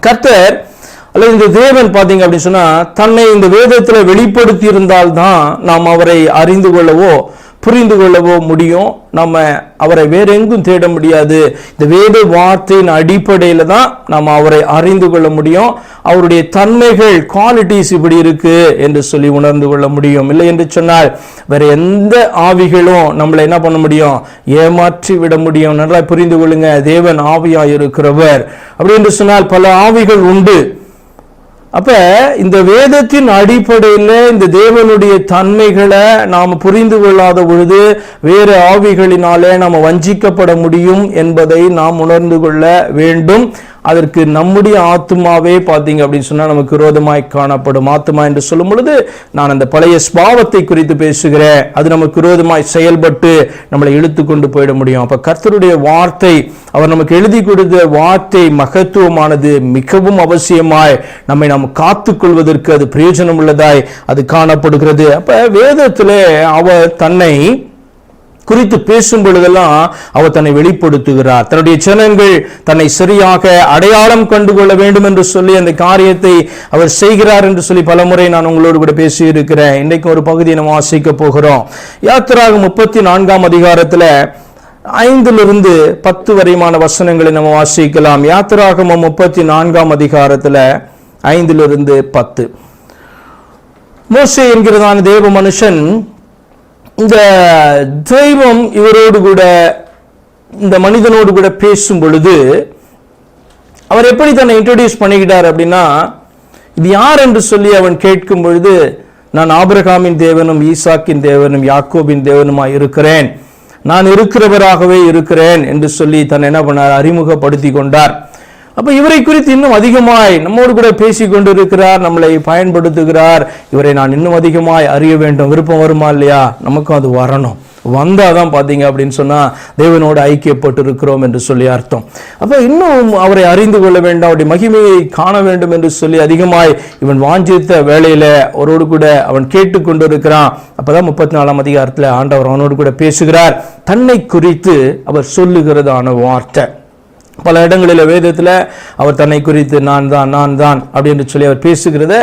கர்த்தர் அல்லது இந்த தேவன் பார்த்தீங்க அப்படின்னு சொன்னா தன்னை இந்த வேதத்தில் வெளிப்படுத்தி இருந்தால்தான் நாம் அவரை அறிந்து கொள்ளவோ புரிந்து கொள்ளவோ முடியும். நம்ம அவரை வேற எங்கும் தேட முடியாது. இந்த வேத வார்த்தையின் அடிப்படையில் தான் நம்ம அவரை அறிந்து கொள்ள முடியும். அவருடைய தன்மைகள் குவாலிட்டிஸ் இப்படி இருக்கு என்று சொல்லி உணர்ந்து கொள்ள முடியும். இல்லை என்று சொன்னால் வேற எந்த ஆவிகளும் நம்மளை என்ன பண்ண முடியும்? ஏமாற்றி விட முடியும். நல்லா புரிந்து கொள்ளுங்க. தேவன் ஆவியாக இருக்கிறவர் அப்படி என்று சொன்னால் பல ஆவிகள் உண்டு. அப்ப இந்த வேதத்தின் அடிப்படையில் இந்த தேவனுடைய தன்மைகளை நாம் புரிந்து கொள்ளாத பொழுது வேறு ஆவிகளினாலே நாம் வஞ்சிக்கப்பட முடியும் என்பதை நாம் உணர்ந்து கொள்ள வேண்டும். அதற்கு நம்முடைய ஆத்மாவே பார்த்தீங்க அப்படின்னு சொன்னால் நமக்கு விரோதமாய் காணப்படும் ஆத்மா என்று சொல்லும் பொழுது நான் அந்த பழைய ஸ்பாவத்தை குறித்து பேசுகிறேன். அது நமக்கு விரோதமாய் செயல்பட்டு நம்மளை இழுத்து கொண்டு போயிட முடியும். அப்போ கர்த்தருடைய வார்த்தை அவர் நமக்கு எழுதி கொடுத்த வார்த்தை மகத்துவமானது மிகவும் அவசியமாய் நம்மை நாம் காத்துக்கொள்வதற்கு அது பிரயோஜனம் உள்ளதாய் அது காணப்படுகிறது. அப்போ வேதத்தில் அவர் தன்னை குறித்து பேசும் பொழுதெல்லாம் அவர் தன்னை வெளிப்படுத்துகிறார். தன்னுடைய ஜனங்கள் தன்னை சரியாக அடையாளம் கண்டு கொள்ள வேண்டும் என்று சொல்லி அந்த காரியத்தை அவர் செய்கிறார் என்று சொல்லி பலமுறை நான் உங்களோடு கூட பேசி இருக்கிறேன் இன்றைக்கு ஒரு பகுதியை நம்ம வாசிக்க போகிறோம். யாத்திராக முப்பத்தி நான்காம் அதிகாரத்துல ஐந்திலிருந்து பத்து வரையுமான வசனங்களை நம்ம வாசிக்கலாம். யாத்திராகமம் முப்பத்தி நான்காம் அதிகாரத்துல ஐந்திலிருந்து பத்து. மோசே என்கிறதான தேவ மனுஷன் இந்த தெய்வம் இவரோடு கூட இந்த மனிதனோடு கூட பேசும் பொழுது அவர் எப்படி தன்னை இன்ட்ரடியூஸ் பண்ணிக்கிட்டார் அப்படின்னா இது யார் என்று சொல்லி அவன் கேட்கும் பொழுது நான் ஆபிரகாமின் தேவனும் ஈசாக்கின் தேவனும் யாக்கோபின் தேவனுமாய் இருக்கிறேன். நான் இருக்கிறவராகவே இருக்கிறேன் என்று சொல்லி தன்னை என்ன பண்ணார்? அறிமுகப்படுத்தி கொண்டார். அப்போ இவரை குறித்து இன்னும் அதிகமாய் நம்மோடு கூட பேசி கொண்டிருக்கிறார் நம்மளை பயன்படுத்துகிறார். இவரை நான் இன்னும் அதிகமாய் அறிய வேண்டும். விருப்பம் வருமா இல்லையா? நமக்கும் அது வரணும். வந்தாதான் பாத்தீங்க அப்படின்னு சொன்னா தேவனோடு ஐக்கியப்பட்டு இருக்கிறோம் என்று சொல்லி அர்த்தம். அப்ப இன்னும் அவரை அறிந்து கொள்ள வேண்டும். அவருடைய மகிமையை காண வேண்டும் என்று சொல்லி அதிகமாய் இவன் வாஞ்சித்த வேலையில் அவரோடு கூட அவன் கேட்டுக்கொண்டு இருக்கிறான் அப்பதான் முப்பத்தி நாலாம் அதிகாரத்துல ஆண்டவர் அவனோடு கூட பேசுகிறார். தன்னை குறித்து அவர் சொல்லுகிறதான வார்த்தை. பல இடங்களில் வேதத்தில் அவர் தன்னை குறித்து நான் தான் நான் தான் அப்படின்னு சொல்லி அவர் பேசுகிறத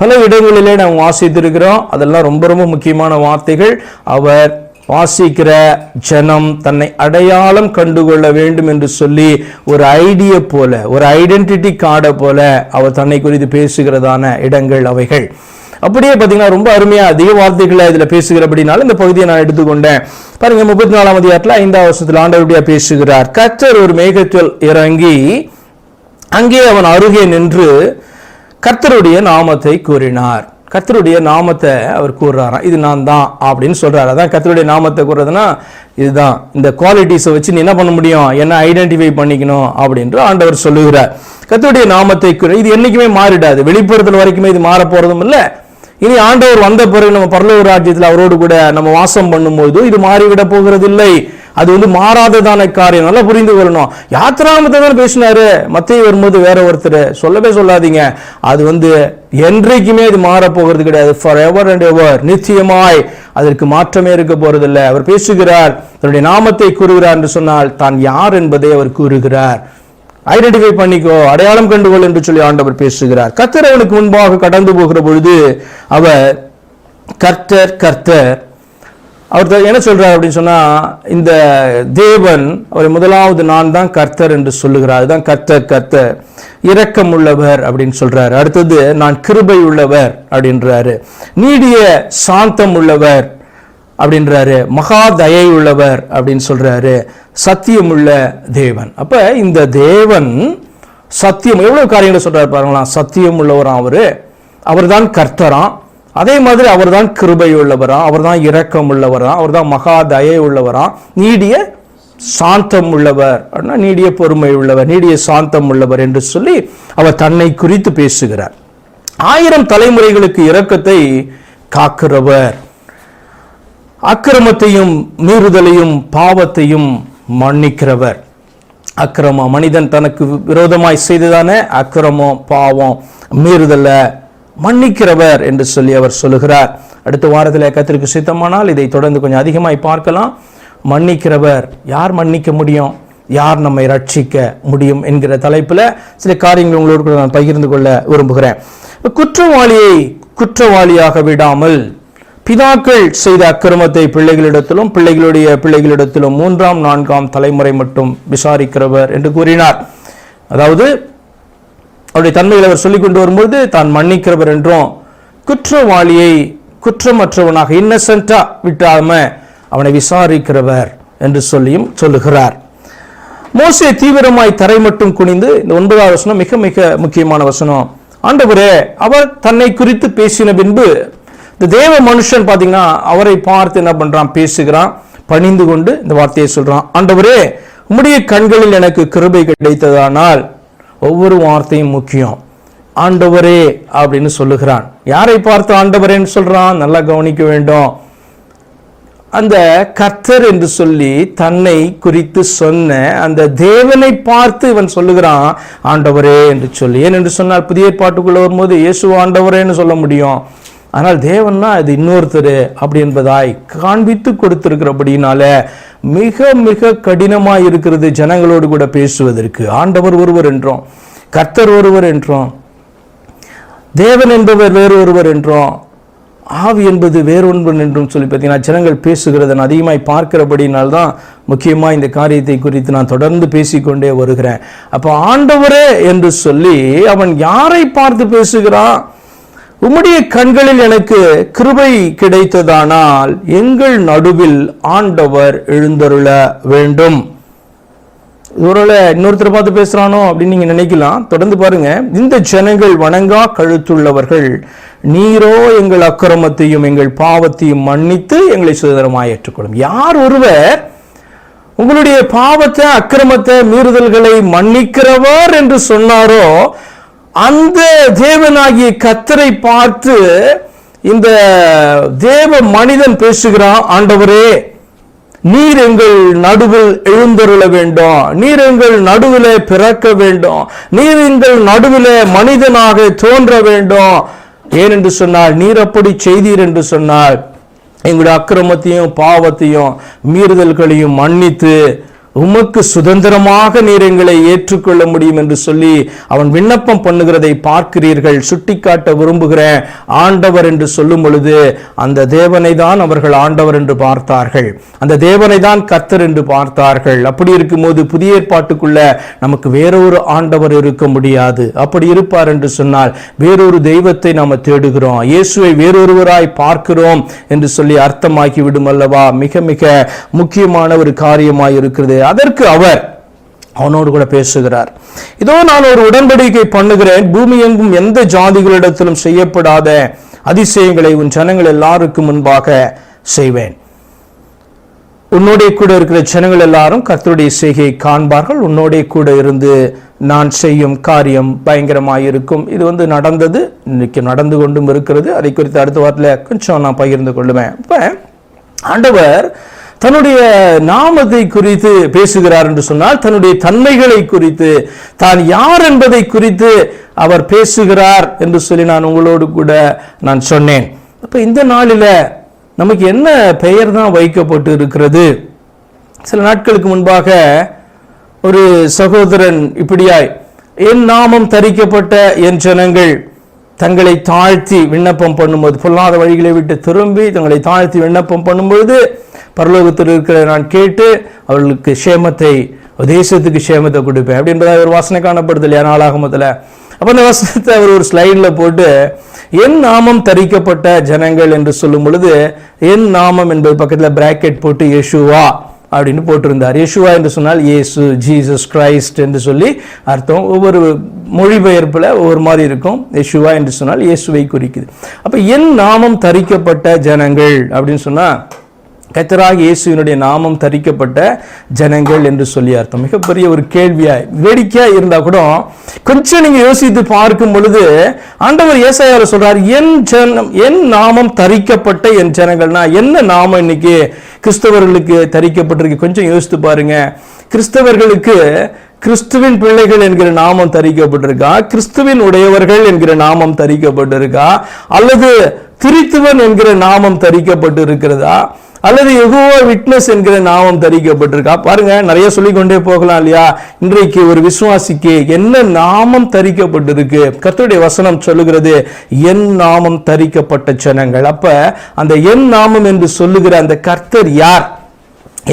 பல இடங்களிலே நாம் வாசித்திருக்கிறோம். அதெல்லாம் ரொம்ப ரொம்ப முக்கியமான வார்த்தைகள். அவர் வாசிக்கிற ஜனம் தன்னை அடையாளம் கண்டுகொள்ள வேண்டும் என்று சொல்லி ஒரு ஐடிய போல ஒரு ஐடென்டிட்டி கார்டை போல அவர் தன்னை குறித்து பேசுகிறதான இடங்கள் அவைகள். அப்படியே பார்த்தீங்கன்னா ரொம்ப அருமையாக அதிக வார்த்தைகளை பேசுகிறேன் அப்படின்னாலும் இந்த பகுதியை நான் எடுத்துக்கொண்டேன். பாருங்க முப்பத்தி நாலாம் அதிகாரத்தில் ஐந்தாம் வருஷத்தில் ஆண்டவருடைய பேசுகிறார். கர்த்தர் ஒரு மேகத்தில் இறங்கி அங்கே அவன் அருகே நின்று கர்த்தருடைய நாமத்தை கூறினார். கர்த்தருடைய நாமத்தை அவர் கூறுறாராம். இது நான் தான் அப்படின்னு சொல்கிறார் அதான் கர்த்தருடைய நாமத்தை கூறுறதுன்னா இதுதான். இந்த குவாலிட்டிஸை வச்சு நீ என்ன பண்ண முடியும்? என்ன ஐடென்டிஃபை பண்ணிக்கணும் அப்படின்று ஆண்டவர் சொல்லுகிறார். கர்த்தருடைய நாமத்தை கூற இது என்றைக்குமே மாறிடாது. வெளிப்புறத்தில் வரைக்குமே இது மாற போகிறதும் இல்லை. இனி ஆண்டவர் வந்த பிறகு நம்ம பரலோக ராஜ்யத்தில் அவரோடு கூட நம்ம வாசம் பண்ணும்போது இது மாறிவிட போகிறது இல்லை அது வந்து மாறாததான காரியம். நல்லா புரிந்து கொள்ளணும். யாத்திராமத்தை தான் பேசினாரு. மத்திய வரும்போது வேற ஒருத்தர். சொல்லவே சொல்லாதீங்க. அது வந்து என்றைக்குமே இது மாற போகிறது கிடையாது. ஃபார் எவர் அண்ட் எவர் நிச்சயமாய் அதற்கு மாற்றமே இருக்க போறதில்லை. அவர் பேசுகிறார். தன்னுடைய நாமத்தை கூறுகிறார் என்று சொன்னால் தான் யார் என்பதை அவர் கூறுகிறார். ஐடென்டிஃபை பண்ணிக்கோ அடையாளம் கண்டுகொள் என்று சொல்லி ஆண்டவர் பேசுகிறார். கர்த்தர் அவனுக்கு முன்பாக கடந்து போகிற பொழுது அவர் கர்த்தர் கர்த்தர். அவர் த- என்ன சொல்றார் அப்படின்னு சொன்னா இந்த தேவன் அவர் முதலாவது நான் தான் கர்த்தர் என்று சொல்லுகிறார். அதுதான் கர்த்தர் கர்த்தர். இரக்கம் உள்ளவர் அப்படின்னு சொல்றாரு. அடுத்தது நான் கிருபை உள்ளவர் அப்படின்றாரு. நீடிய சாந்தம் உள்ளவர். அப்படின்றாரு. மகா தயை உள்ளவர் அப்படின்னு சொல்றாரு. சத்தியமுள்ள தேவன். அப்ப இந்த தேவன் சத்தியம் எவ்வளவு காரியங்களை சொல்றாரு பாருங்களா சத்தியம் உள்ளவராம் அவரு. அவர்தான் கர்த்தராம் அதே மாதிரி அவர்தான் கிருபை உள்ளவராம் அவர்தான் இரக்கம் உள்ளவராம் அவர்தான் மகா தயை உள்ளவராம் நீடிய சாந்தம் உள்ளவர் அப்படின்னா நீடிய பொறுமை உள்ளவர் நீடிய சாந்தம் உள்ளவர் என்று சொல்லி அவர் தன்னை குறித்து பேசுகிறார். ஆயிரம் தலைமுறைகளுக்கு இரக்கத்தை காக்கிறவர். அக்கிரமத்தையும் மீறுதலையும் பாவத்தையும் மன்னிக்கிறவர். அக்கிரமம் மனிதன் தனக்கு விரோதமாய் செய்ததான? அக்கிரமம் பாவம் மீறுதல மன்னிக்கிறவர் என்று சொல்லி அவர் சொல்லுகிறார். அடுத்த வாரத்தில் கத்திற்கு சித்தமானால் இதை தொடர்ந்து கொஞ்சம் அதிகமாய் பார்க்கலாம். மன்னிக்கிறவர் யார் மன்னிக்க முடியும்? யார் நம்மை ரட்சிக்க முடியும் என்கிற தலைப்பில் சில காரியங்கள் உங்களோடு நான் பகிர்ந்து கொள்ள விரும்புகிறேன். குற்றவாளியை குற்றவாளியாக விடாமல் பிதாக்கள் செய்த அக்கிரமத்தை பிள்ளைகளிடத்திலும் பிள்ளைகளுடைய பிள்ளைகளிடத்திலும் மூன்றாம் நான்காம் தலைமுறை மட்டும் விசாரிக்கிறவர் என்று கூறினார். அதாவது அவருடைய தன்மையில் அவர் சொல்லிக் கொண்டு வரும்போது தான் மன்னிக்கிறவர் என்றும் குற்றவாளியை குற்றமற்றவனாக இன்னசென்ட்டா விட்டாம அவனை விசாரிக்கிறவர் என்று சொல்லியும் சொல்லுகிறார். மோசே தீவிரமாய் தரை மட்டும் குனிந்து இந்த ஒன்பதாவது வசனம் மிக மிக முக்கியமான வசனம். ஆண்டவரே அவர் தன்னை குறித்து பேசின பின்பு இந்த தேவ மனுஷன் பாத்தீங்கன்னா அவரை பார்த்து என்ன பண்றான்? பேசுகிறான் பணிந்து கொண்டு இந்த வார்த்தையை சொல்றான். ஆண்டவரே உம்முடைய கண்களில் எனக்கு கிருபை கிடைத்ததானால் ஒவ்வொரு வார்த்தையும் முக்கியம். ஆண்டவரே அப்படின்னு சொல்லுகிறான். யாரை பார்த்து ஆண்டவரேன்னு சொல்றான்? நல்லா கவனிக்க வேண்டும். அந்த கர்த்தர் என்று சொல்லி தன்னை குறித்து சொன்ன அந்த தேவனை பார்த்து இவன் சொல்லுகிறான் ஆண்டவரே என்று சொல்லி. ஏன் என்று சொன்னால் புதிய பாட்டுக்குள்ள வரும்போது இயேசு ஆண்டவரேன்னு சொல்ல முடியும். ஆனால் தேவன்னா அது இன்னொருத்தர் அப்படி என்பதாய் காண்பித்து கொடுத்திருக்கிறபடினால மிக மிக கடினமாக இருக்கிறது ஜனங்களோடு கூட பேசுவதற்கு. ஆண்டவர் ஒருவர் என்றோம் கர்த்தர் ஒருவர் என்றோம் தேவன் என்பவர் வேறு ஒருவர் என்றோம் ஆவி என்பது வேறொன்பன் என்றும் சொல்லி பார்த்தீங்கன்னா ஜனங்கள் பேசுகிறத நான் அதிகமாய் பார்க்கிறபடினால்தான் முக்கியமாக இந்த காரியத்தை குறித்து நான் தொடர்ந்து பேசிக்கொண்டே வருகிறேன். அப்போ ஆண்டவரே என்று சொல்லி அவன் யாரை பார்த்து பேசுகிறான்? உம்முடைய கண்களில் எனக்கு கிருபை கிடைத்ததானால் எங்கள் நடுவில் ஆண்டவர் எழுந்தருள வேண்டும். ஒருவேளை இன்னொருத்தரை பார்த்து பேசுறானோ அப்படின்னு நீங்க நினைக்கலாம். தொடர்ந்து பாருங்க. இந்த ஜனங்கள் வணங்கா கழுத்துள்ளவர்கள் நீரோ எங்கள் அக்கிரமத்தையும் எங்கள் பாவத்தையும் மன்னித்து எங்களை சுதந்திரமாக ஏற்றுக்கொள்ளும். யார் ஒருவர் உங்களுடைய பாவத்தை அக்கிரமத்தை மீறுதல்களை மன்னிக்கிறவர் என்று சொன்னாரோ அந்த தேவனாகிய கத்தரை பார்த்து இந்த தேவ மனிதன் பேசுகிறான் ஆண்டவரே நீர் எங்கள் நடுவில் எழுந்தருள வேண்டும். நீர் எங்கள் நடுவில் பிறக்க வேண்டும். நீர் எங்கள் நடுவில் மனிதனாக தோன்ற வேண்டும். ஏனென்று சொன்னால் நீர் அப்படி செய்தீர் என்று சொன்னால் எங்களுடைய அக்கிரமத்தையும் பாவத்தையும் மீறுதல்களையும் மன்னித்து உமக்கு சுதந்திரமாக நீர் எங்களை ஏற்றுக்கொள்ள முடியும் என்று சொல்லி அவன் விண்ணப்பம் பண்ணுகிறதை பார்க்கிறீர்கள். சுட்டிக்காட்ட விரும்புகிறேன். ஆண்டவர் என்று சொல்லும் பொழுது அந்த தேவனை தான் அவர்கள் ஆண்டவர் என்று பார்த்தார்கள். அந்த தேவனை தான் கத்தர் என்று பார்த்தார்கள். அப்படி இருக்கும்போது புதிய ஏற்பாட்டுக்குள்ள நமக்கு வேறொரு ஆண்டவர் இருக்க முடியாது. அப்படி இருப்பார் என்று சொன்னால் வேறொரு தெய்வத்தை நாம் தேடுகிறோம். இயேசுவை வேறொருவராய் பார்க்கிறோம் என்று சொல்லி அர்த்தமாக்கி விடும் அல்லவா? மிக மிக முக்கியமான ஒரு காரியமாய் இருக்கிறது. அதற்கு அவர் அவனோடு கூட பேசுகிறார். இதோ நான் ஒரு உடன்படிக்கை பண்ணுகிறேன். பூமி எங்கும் எந்த ஜாதிகளிடத்திலும் செய்யப்படாத அதிசயங்களை உன் ஜனங்கள் எல்லாருக்கும் முன்பாக செய்வேன். உன்னோடைய கூட இருக்கிற ஜனங்கள் எல்லாரும் கர்த்தருடைய செய்கையை காண்பார்கள். உன்னோடைய கூட இருந்து நான் செய்யும் காரியம் பயங்கரமாக இருக்கும் இது வந்து நடந்தது இன்னைக்கு நடந்து கொண்டும் இருக்கிறது. அதை குறித்து அடுத்த வாரத்தில் கொஞ்சம் நான் பகிர்ந்து கொள்ளுவேன். இப்போ ஆண்டவர் தன்னுடைய நாமத்தை குறித்து பேசுகிறார் என்று சொன்னால் தன்னுடைய தன்மைகளை குறித்து தான் யார் என்பதை குறித்து அவர் பேசுகிறார் என்று சொல்லி நான் உங்களோடு கூட நான் சொன்னேன். அப்ப இந்த நாளில் நமக்கு என்ன பெயர் தான் வைக்கப்பட்டு இருக்கிறது? சில நாட்களுக்கு முன்பாக ஒரு சகோதரன் இப்படியாய் என் நாமம் தரிக்கப்பட்ட என் ஜனங்கள் தங்களை தாழ்த்தி விண்ணப்பம் பண்ணும்போது பொல்லாத வழிகளை விட்டு திரும்பி தங்களை தாழ்த்தி விண்ணப்பம் பண்ணும்பொழுது பரலோகத்தில் இருக்கிற நான் கேட்டு அவர்களுக்கு சேமத்தை தேசத்துக்கு சேமத்தை கொடுப்பேன் அப்படின்றத ஒரு வாசனை காணப்படுது இல்லையா நாளாகமத்தில். அப்போ அந்த வசனத்தை அவர் ஒரு ஸ்லைடில் போட்டு என் நாமம் தரிக்கப்பட்ட ஜனங்கள் என்று சொல்லும் பொழுது என் நாமம் என்பது பக்கத்தில் பிராக்கெட் போட்டு யேசுவா அப்படின்னு போட்டிருந்தார். யேசுவா என்று சொன்னால் ஏசு ஜீசஸ் கிரைஸ்ட் என்று சொல்லி அர்த்தம். ஒவ்வொரு மொழிபெயர்ப்பில் ஒவ்வொரு மாதிரி இருக்கும். யேசுவா என்று சொன்னால் இயேசுவை குறிக்குது. அப்போ என் நாமம் தரிக்கப்பட்ட ஜனங்கள் அப்படின்னு சொன்னால் கத்தராக இயேசுவினுடைய நாமம் தரிக்கப்பட்ட ஜனங்கள் என்று சொல்லி அர்த்தம். மிகப்பெரிய ஒரு கேள்வியாய் வேடிக்கையா இருந்தா கூட கொஞ்சம் நீங்க யோசித்து பார்க்கும் பொழுது ஆண்டவர் ஏசாயார சொல்றார் என் ஜனம் என் நாமம் தரிக்கப்பட்ட என் ஜனங்கள்னா என்ன நாமம் இன்னைக்கு? கிறிஸ்தவர்களுக்கு தரிக்கப்பட்டிருக்கு. கொஞ்சம் யோசித்து பாருங்க. கிறிஸ்தவர்களுக்கு கிறிஸ்துவின் பிள்ளைகள் என்கிற நாமம் தரிக்கப்பட்டிருக்கா? கிறிஸ்துவின் உடையவர்கள் என்கிற நாமம் தரிக்கப்பட்டிருக்கா? அல்லது திரித்துவன் என்கிற நாமம் தரிக்கப்பட்டு இருக்கிறதா அல்லது எகுவோ விட்னஸ் என்கிற நாமம் தரிக்கப்பட்டிருக்கா? பாருங்க நிறைய சொல்லிக்கொண்டே போகலாம் இல்லையா? இன்றைக்கு ஒரு விசுவாசிக்கு என்ன நாமம் தரிக்கப்பட்டிருக்கு? கர்த்தருடைய வசனம் சொல்லுகிறது என் நாமம் தரிக்கப்பட்ட ஜனங்கள். அப்ப அந்த என் நாமம் என்று சொல்லுகிற அந்த கர்த்தர் யார்?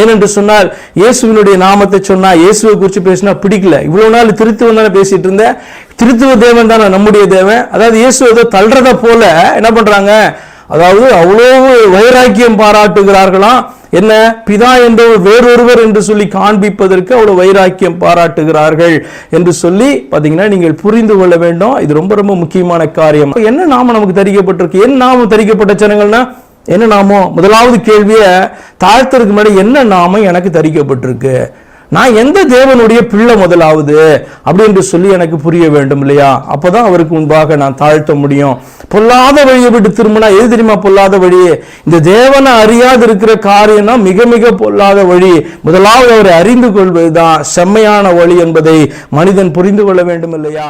ஏனென்று சொன்னால் இயேசுவினுடைய நாமத்தை சொன்னா இயேசுவை குறித்து பேசினா பிடிக்கல. இவ்வளவு நாள் திருத்துவம் தானே பேசிட்டு இருந்தேன். திருத்துவ தேவன் தானே நம்முடைய தேவன். அதாவது இயேசு ஏதோ தள்ளுறத போல என்ன பண்றாங்க? அதாவது அவ்வளவு வைராக்கியம் பாராட்டுகிறார்களாம் என்ன? பிதா என்றவர் வேறொருவர் என்று சொல்லி காண்பிப்பதற்கு அவ்வளவு வைராக்கியம் பாராட்டுகிறார்கள் என்று சொல்லி பார்த்தீங்கன்னா நீங்கள் புரிந்து கொள்ள வேண்டும். இது ரொம்ப ரொம்ப முக்கியமான காரியம். என்ன நாமம் நமக்கு தரிக்கப்பட்டிருக்கு? என் நாமம் தரிக்கப்பட்ட ஜனங்கள்னா? என்ன நாமோ? முதலாவது கேள்வியை தாழ்த்ததுக்கு முன்னாடி என்ன நாமம் எனக்கு தரிக்கப்பட்டிருக்கு? நான் எந்த தேவனுடைய பிள்ளை முதலாவது? அப்படி என்று சொல்லி எனக்கு புரிய வேண்டும் இல்லையா? அப்போதான் அவருக்கு முன்பாக நான் தாழ்த்த முடியும். பொல்லாத வழியை விட்டு திரும்பினா எது தெரியுமா பொல்லாத வழி இந்த தேவனை அறியாது இருக்கிற காரியம்னா மிக மிக பொல்லாத வழி. முதலாவது அவரை அறிந்து கொள்வதுதான் செம்மையான வழி என்பதை மனிதன் புரிந்து கொள்ள வேண்டும் இல்லையா